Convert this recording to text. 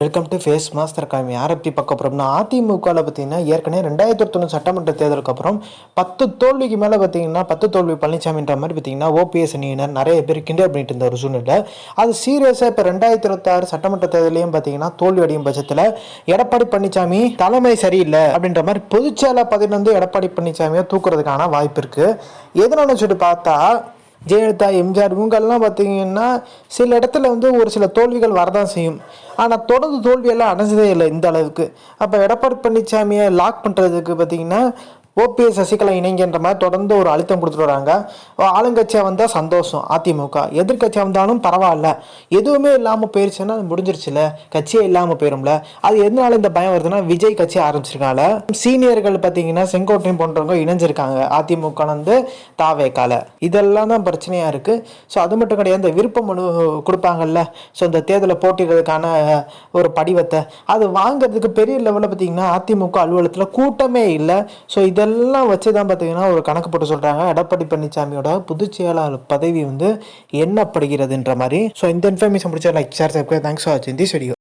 Welcome to face master காமி யாரை பற்றி பார்க்க போகிறோம்னா அதிமுகவில் பார்த்தீங்கன்னா ஏற்கனவே ரெண்டாயிரத்தி ஒருத்தொன்று சட்டமன்ற தேர்தலுக்கு அப்புறம் பத்து தோல்விக்கு மேலே பார்த்தீங்கன்னா பத்து தோல்வி பழனிசாமின்ற மாதிரி பார்த்தீங்கன்னா ஓபிஎஸ் அணியினர் நிறைய பேர் கிண்டல் பண்ணிட்டு இருந்த ஒரு சூழ்நிலை அது சீரியஸாக இப்போ ரெண்டாயிரத்தி இருபத்தாறு சட்டமன்ற தேர்தலையும் பார்த்தீங்கன்னா தோல்வி அடையும் பட்சத்தில் எடப்பாடி பழனிசாமி தலைமை சரியில்லை அப்படின்ற மாதிரி பொதுச்செயலாளர் பதவி வந்து எடப்பாடி பழனிசாமியை தூக்குறதுக்கான வாய்ப்பு இருக்குது எதனால சொல்லிட்டு பார்த்தா ஜெயலலிதா எம்ஜிஆர் இவங்கெல்லாம் பார்த்தீங்கன்னா சில இடத்துல வந்து ஒரு சில தோல்விகள் வரதான் செய்யும். ஆனால் தொடர்ந்து தோல்வியெல்லாம் அடைஞ்சதே இல்லை இந்த அளவுக்கு. அப்போ எடப்பாடி பழனிசாமியை லாக் பண்ணுறதுக்கு பார்த்தீங்கன்னா ஓபிஎஸ் சசிகலா இணைங்கன்ற மாதிரி தொடர்ந்து ஒரு அழுத்தம் கொடுத்துட்டு வராங்க. ஆளுங்கட்சியாக வந்தால் சந்தோஷம் அதிமுக. எதிர்கட்சியாக வந்தாலும் பரவாயில்ல. எதுவுமே இல்லாமல் போயிருச்சுன்னா அது முடிஞ்சிருச்சுல. கட்சியே இல்லாமல் போயிரும்ல. அது எதனால இந்த பயம் வருதுன்னா விஜய் கட்சி ஆரம்பிச்சிருக்காங்க. சீனியர்கள் பார்த்தீங்கன்னா செங்கோட்டையும் போன்றவங்க இணைஞ்சிருக்காங்க. அதிமுக வந்து தாவேக்கால. இதெல்லாம் தான் பிரச்சனையாக இருக்குது ஸோ அது மட்டும் கிடையாது. இந்த விருப்ப மனு கொடுப்பாங்கல்ல. ஸோ இந்த தேர்தலில் போட்டிடுறதுக்கான ஒரு படிவத்தை. அது வாங்குறதுக்கு பெரிய லெவலில் பார்த்தீங்கன்னா அதிமுக அலுவலகத்தில் கூட்டமே இல்லை. ஸோ இதெல்லாம் வச்சு தான் பார்த்தீங்கன்னா ஒரு கணக்கு போட்டு சொல்கிறாங்க எடப்பாடி பழனிசாமியோட பொதுச் செயலாளர் பதவி வந்து எண்ணப்படுகிறதுன்ற மாதிரி. ஸோ இந்த இன்ஃபர்மேஷன் பிடிச்சா like share subscribe thanks for வாட்சிங் திஸ் வீடியோ